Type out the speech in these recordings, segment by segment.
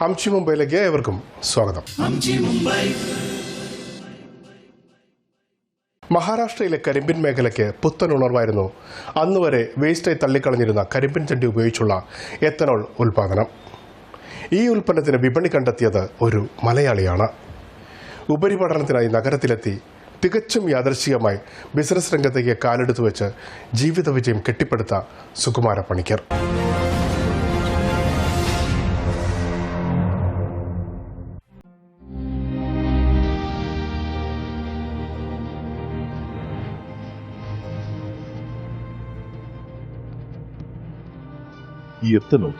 അംശി മുംബൈയിലേക്ക് ഏവർക്കും സ്വാഗതം. മഹാരാഷ്ട്രയിലെ കരിമ്പിൻ മേഖലയ്ക്ക് പുത്തൻ ഉണർവായിരുന്നു. അന്നുവരെ വേസ്റ്റായി തള്ളിക്കളഞ്ഞിരുന്ന കരിമ്പിൻ ചണ്ടി ഉപയോഗിച്ചുള്ള എത്തനോൾ ഉൽപാദനം ഈ ഉൽപ്പന്നത്തിന് വിപണി കണ്ടെത്തിയത് ഒരു മലയാളിയാണ്. ഉപരിപഠനത്തിനായി നഗരത്തിലെത്തി തികച്ചും യാദർശികമായി ബിസിനസ് രംഗത്തേക്ക് കാലെടുത്തു വെച്ച് ജീവിത വിജയം കെട്ടിപ്പടുത്ത സുകുമാര പണിക്കർ എത്തനോൾ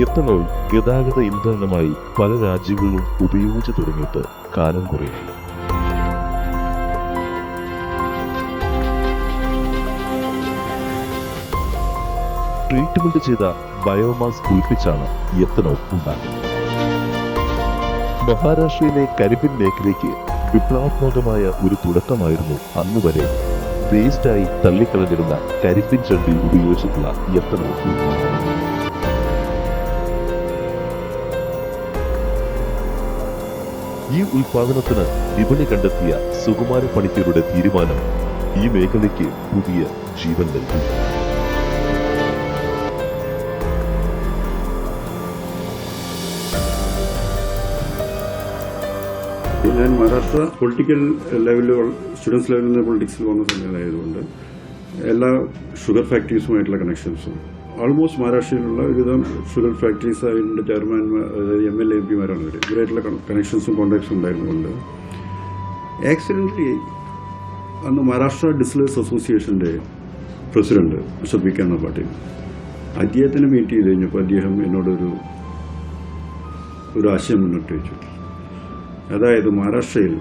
എത്തനോൾ ഗതാഗത ഇന്ധനമായി പല രാജ്യങ്ങളിലും ഉപയോഗിച്ചു തുടങ്ങിയിട്ട് കാലം കുറയുന്നു ട്രീറ്റ്മെന്റ് ചെയ്ത ബയോമാസ് കുളിപ്പിച്ചാണ് എത്തനോൾ ഉണ്ടാക്കുന്നത് മഹാരാഷ്ട്രയിലെ കരിബിൻ മേഖലയ്ക്ക് വിപ്ലവാത്മകമായ ഒരു തുടക്കമായിരുന്നു അന്നുവരെ വേസ്റ്റായി തള്ളിക്കളഞ്ഞിരുന്ന കരിപ്പിൻ ചണ്ടി ഉപയോഗിച്ചിട്ടുള്ള എത്തനോൾ ഈ ഉൽപാദനത്തിന് വിപണി കണ്ടെത്തിയ സുകുമാര പണിക്കരുടെ തീരുമാനം ഈ മേഖലയ്ക്ക് പുതിയ ജീവൻ നൽകി. ഞാൻ മഹാരാഷ്ട്ര പൊളിറ്റിക്കൽ ലെവലിൽ സ്റ്റുഡൻസ് ലെവലിൽ നിന്ന് പൊളിറ്റിക്സിൽ വന്ന സമയമായതുകൊണ്ട് എല്ലാ ഷുഗർ ഫാക്ടറീസുമായിട്ടുള്ള കണക്ഷൻസും ഓൾമോസ്റ്റ് മഹാരാഷ്ട്രയിലുള്ള ഒരുവിധം ഷുഗർ ഫാക്ടറീസ് അതിന്റെ ചെയർമാൻമാർ എം എൽ എ എം പിമാരാണ് ഇവർ ഇവരായിട്ടുള്ള കണക്ഷൻസും കോൺടാക്ട്സും ഉണ്ടായിരുന്നുകൊണ്ട് ആക്സിഡന്റലി അന്ന് മഹാരാഷ്ട്ര ഡിസ്ലേഴ്സ് അസോസിയേഷന്റെ president mister P K. Patil അദ്ദേഹത്തിനെ മീറ്റ് ചെയ്ത് കഴിഞ്ഞപ്പോൾ അദ്ദേഹം എന്നോടൊരു ഒരു ആശയം മുന്നോട്ട് വെച്ചു. അതായത് മഹാരാഷ്ട്രയിൽ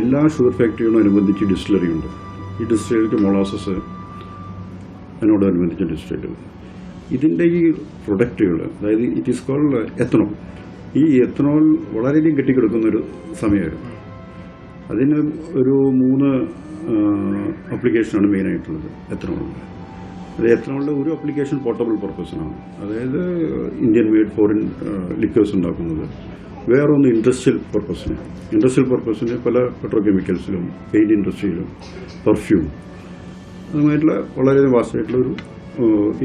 എല്ലാ ഷുഗർ ഫാക്ടറികളും അനുബന്ധിച്ച് ഡിസ്റ്റിലറി ഉണ്ട്. ഈ ഡിസ്റ്റിലറിക്ക് മൊളാസസ് അതിനോടനുബന്ധിച്ച ഡിസ്റ്റിലറി ഇതിന്റെ ഈ പ്രൊഡക്റ്റുകൾ അതായത് ഇറ്റ് ഈസ് കോൾഡ് എത്തനോൾ ഈ എത്തനോൾ വളരെയധികം കെട്ടിക്കിടക്കുന്ന ഒരു സമയമായിരുന്നു. അതിന് ഒരു മൂന്ന് അപ്ലിക്കേഷനാണ് മെയിനായിട്ടുള്ളത് എത്തനോളിന്റെ അത് എത്തനോളിന്റെ ഒരു അപ്ലിക്കേഷൻ പോർട്ടബിൾ പർപ്പസിനാണ് അതായത് ഇന്ത്യൻ മെയ്ഡ് ഫോറിൻ ലിക്വേഴ്സ് ഉണ്ടാക്കുന്നത്. വേറൊന്ന് ഇൻഡസ്ട്രിയൽ പർപ്പസിന് ഇൻഡസ്ട്രിയൽ പർപ്പസിന് പല പെട്രോ കെമിക്കൽസിലും പെയിന്റ് ഇൻഡസ്ട്രിയിലും പെർഫ്യൂം അതുമായിട്ടുള്ള വളരെ വാസ്റ്റായിട്ടുള്ള ഒരു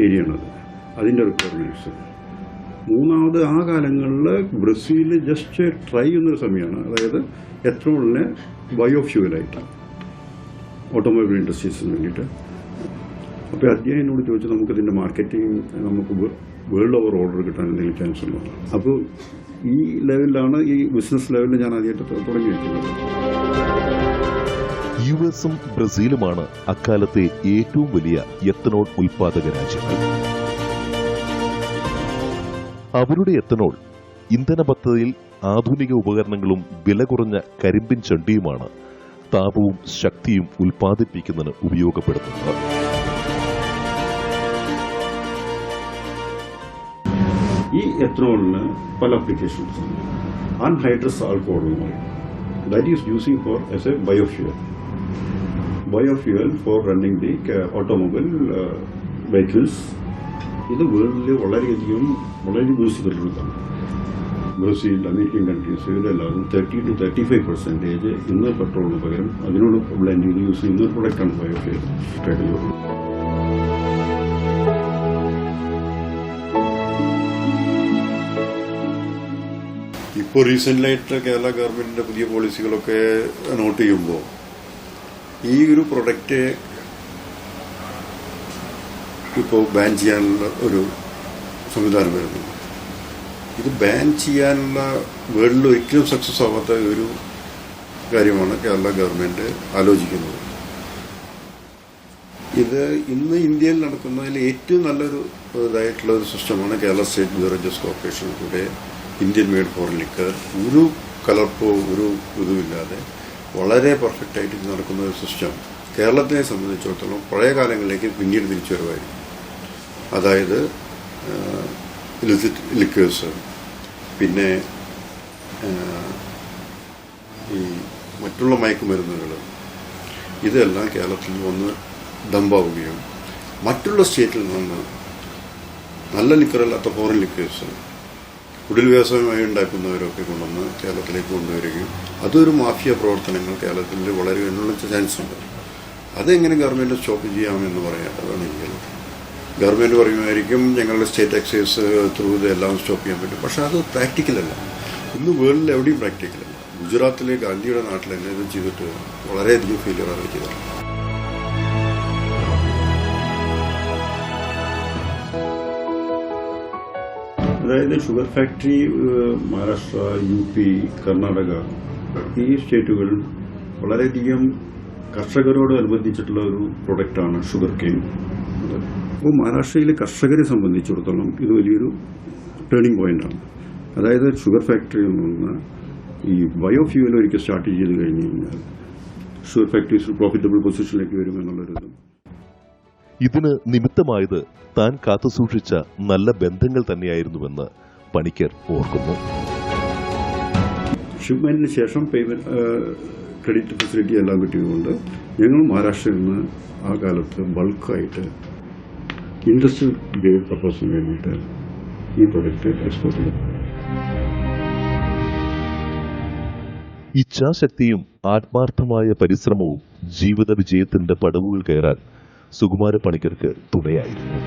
ഏരിയയാണത് അതിന്റെ റിക്വയർമെന്റ്സ് മൂന്നാമത് ആ കാലങ്ങളിൽ ബ്രസീൽ ജസ്റ്റ് ട്രൈ ചെയ്യുന്നൊരു സമയമാണ്. അതായത് എത്രയോളിനെ ബയോഫ്യൂവലായിട്ട് ഓട്ടോമൊബൈൽ ഇൻഡസ്ട്രീസിന് വേണ്ടിയിട്ട്. അപ്പോൾ അദ്ദേഹം എന്നോട് ചോദിച്ചു നമുക്കിതിന്റെ മാർക്കറ്റിംഗ് നമുക്ക് വേൾഡ് ഓവർ ഓർഡർ കിട്ടാൻ എന്തെങ്കിലും ചാൻസ് ഉണ്ടോ? അപ്പോൾ ഈ ലെവലിലാണ് ഈ ബിസിനസ് ലെവലിൽ ഞാൻ ആദ്യമായിട്ട് തുടങ്ങി വെക്കുന്നത്. യു എസും ബ്രസീലുമാണ് അക്കാലത്തെ ഏറ്റവും വലിയ എത്തനോൾ ഉൽപാദക രാജ്യങ്ങൾ. അവരുടെ എത്തനോൾ ഇന്ധന പദ്ധതിയിൽ ആധുനിക ഉപകരണങ്ങളും വില കുറഞ്ഞ കരിമ്പിൻ ചണ്ടിയുമാണ് താപവും ശക്തിയും ഉൽപ്പാദിപ്പിക്കുന്നതിന് ഉപയോഗപ്പെടുത്തുന്നത്. എത്രോളിന് പല അപ്ലിക്കേഷൻസ് ഉണ്ട്. അൺഹൈഡ്രസ് പറയും that is using for as a biofuel biofuel for running the automobile vehicles ഇത് വേൾഡിൽ വളരെയധികം വളരെ യൂസ് ചെയ്തിട്ടുള്ളതാണ് ബ്രസീൽ അമേരിക്കൻ കൺട്രീസ് ഇവരെല്ലാം thirty two thirty five percentage ഇന്ന് പെട്രോളിന് പകരം അതിനോട് ബ്ലെൻഡ് ചെയ്ത് യൂസ് ചെയ്യുന്ന ഒരു പ്രൊഡക്റ്റാണ് ബയോഫ്യൂവൽ കാറ്റഗറി ഇപ്പോൾ റീസെന്റായിട്ട് കേരള ഗവൺമെന്റിന്റെ പുതിയ പോളിസികളൊക്കെ നോട്ട് ചെയ്യുമ്പോൾ ഈ ഒരു പ്രൊഡക്റ്റ് ഇപ്പോൾ ബാൻ ചെയ്യാനുള്ള ഒരു സംവിധാനം വരുന്നു. ഇത് ബാൻ ചെയ്യാനുള്ള വേൾഡിൽ ഒരിക്കലും സക്സസ് ആവാത്ത ഒരു കാര്യമാണ് കേരള ഗവൺമെന്റ് ആലോചിക്കുന്നത്. ഇത് ഇന്ന് ഇന്ത്യയിൽ നടക്കുന്നതിൽ ഏറ്റവും നല്ലൊരു ഇതായിട്ടുള്ള ഒരു സിസ്റ്റമാണ് കേരള സ്റ്റേറ്റ് ബ്യൂറേജസ് കോർപ്പറേഷൻ കൂടെ ഇന്ത്യൻ മെയ്ഡ് ഫോർ ലിക്കർ ഒരു കലർപ്പോ ഒരു ഇതുമില്ലാതെ വളരെ പെർഫെക്റ്റ് ആയിട്ട് നടക്കുന്ന ഒരു സിസ്റ്റം കേരളത്തിനെ സംബന്ധിച്ചിടത്തോളം പഴയ കാലങ്ങളിലേക്ക് പിന്നീട് തിരിച്ചു വരുമായിരുന്നു അതായത് ഇലിസിറ്റ് ലിക്കേഴ്സ് പിന്നെ ഈ മറ്റുള്ള മയക്കുമരുന്നുകൾ ഇതെല്ലാം കേരളത്തിൽ വന്ന് ഡംപാവുകയും മറ്റുള്ള സ്റ്റേറ്റിൽ നിന്ന് നല്ല ലിക്കറല്ലാത്ത ഫോറിൻ ലിക്കേഴ്സ് കുടിൽ വ്യവസായമായി ഉണ്ടാക്കുന്നവരൊക്കെ കൊണ്ടുവന്ന് കേരളത്തിലേക്ക് കൊണ്ടുവരികയും അതൊരു മാഫിയ പ്രവർത്തനങ്ങൾ കേരളത്തിൽ വളരെ ചാൻസ് ഉണ്ട്. അതെങ്ങനെ ഗവൺമെന്റ് സ്റ്റോപ്പ് ചെയ്യാമെന്ന് പറയേണ്ടതാണ് എനിക്ക് ഗവൺമെന്റ് പറയുമായിരിക്കും ഞങ്ങളുടെ സ്റ്റേറ്റ് എക്സൈസ് ത്രൂ ഇതെല്ലാം സ്റ്റോപ്പ് ചെയ്യാൻ പറ്റും. പക്ഷെ അത് പ്രാക്ടിക്കലല്ല ഇന്ന് വേൾഡിൽ എവിടെയും പ്രാക്ടിക്കലല്ല ഗുജറാത്തിലെ ഗാന്ധിയുടെ നാട്ടിൽ തന്നെ ഇത് ചെയ്തിട്ട് വളരെയധികം ഫെയിലിയർ ആണ് അതായത് sugar factory Maharashtra U P Karnataka ഈ സ്റ്റേറ്റുകൾ വളരെയധികം കർഷകരോട് അനുബന്ധിച്ചിട്ടുള്ള ഒരു പ്രൊഡക്റ്റാണ് ഷുഗർ കെയിൻ. അപ്പോൾ മഹാരാഷ്ട്രയിലെ കർഷകരെ സംബന്ധിച്ചിടത്തോളം ഇത് വലിയൊരു ടേണിംഗ് പോയിന്റാണ്. അതായത് ഷുഗർ ഫാക്ടറിയിൽ നിന്ന് ഈ ബയോഫ്യൂവൽ ഒരിക്കൽ സ്റ്റാർട്ട് ചെയ്ത് കഴിഞ്ഞ് കഴിഞ്ഞാൽ ഷുഗർ ഫാക്ടറീസ് പ്രോഫിറ്റബിൾ പൊസിഷനിലേക്ക് വരുമെന്നുള്ളൊരു ഇത് ഇതിന് നിമിത്തമായത് താൻ കാത്തുസൂക്ഷിച്ച നല്ല ബന്ധങ്ങൾ തന്നെയായിരുന്നുവെന്ന് പണിക്കർ ഓർക്കുന്നു. ഷിപ്മെന്റിന് ശേഷം പേയ്മെന്റ് ക്രെഡിറ്റ് ഫെസിലിറ്റി എല്ലാം കിട്ടിയതുകൊണ്ട് ഞങ്ങൾ മഹാരാഷ്ട്രയിൽ നിന്ന് ആ കാലത്ത് ബൾക്കായിട്ട് ഇൻഡസ്ട്രിയൽ പർപ്പസിന് വേണ്ടിയിട്ട് ഈ പ്രൊഡക്റ്റ് എക്സ്പോർട്ട് ചെയ്തു. ഇച്ഛാശക്തിയും ആത്മാർത്ഥമായ പരിശ്രമവും ജീവിത വിജയത്തിന്റെ പടവുകൾ കയറാൻ സുകുമാര പണിക്കർക്ക് തുണയായിരുന്നു.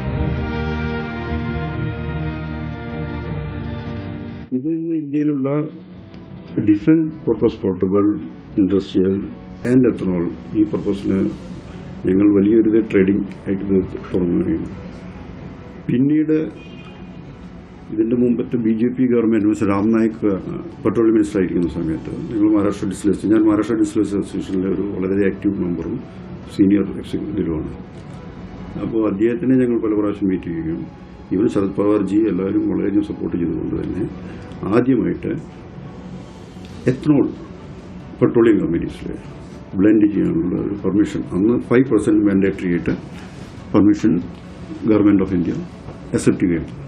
ഇത് ഇന്ത്യയിലുള്ള different purpose portable industrial and ethanol ഈ പർപ്പസിന് ഞങ്ങൾ വലിയൊരു ട്രേഡിംഗ് ആയിട്ട് ഇത് തുടങ്ങുകയും പിന്നീട് ഇതിന്റെ മുമ്പത്തെ B J P government mister Ram Naik petroleum minister ആയിരിക്കുന്ന സമയത്ത് ഞങ്ങൾ മഹാരാഷ്ട്ര ഡിസ്ലേഴ്സ് ഞാൻ മഹാരാഷ്ട്ര ഡിസ്ലേഴ്സ് അസോസിയേഷനിലെ ഒരു വളരെ ആക്റ്റീവ് മെമ്പറും സീനിയർ എക്സിക്യൂട്ടീവുമാണ് അപ്പോൾ അദ്ദേഹത്തിനെ ഞങ്ങൾ പല പ്രാവശ്യം മീറ്റ് ചെയ്യുകയും ഇവൻ ശരത് പവാർജി എല്ലാവരും വളരെയധികം സപ്പോർട്ട് ചെയ്തുകൊണ്ട് തന്നെ ആദ്യമായിട്ട് എത്തനോൾ പെട്രോളിയം കമ്പനീസിൽ ബ്ലെൻഡ് ചെയ്യാനുള്ള ഒരു പെർമിഷൻ അന്ന് ഫൈവ് പെർസെന്റ് മാൻഡേറ്ററി ആയിട്ട് permission government of India accept ചെയ്യുകയാണ്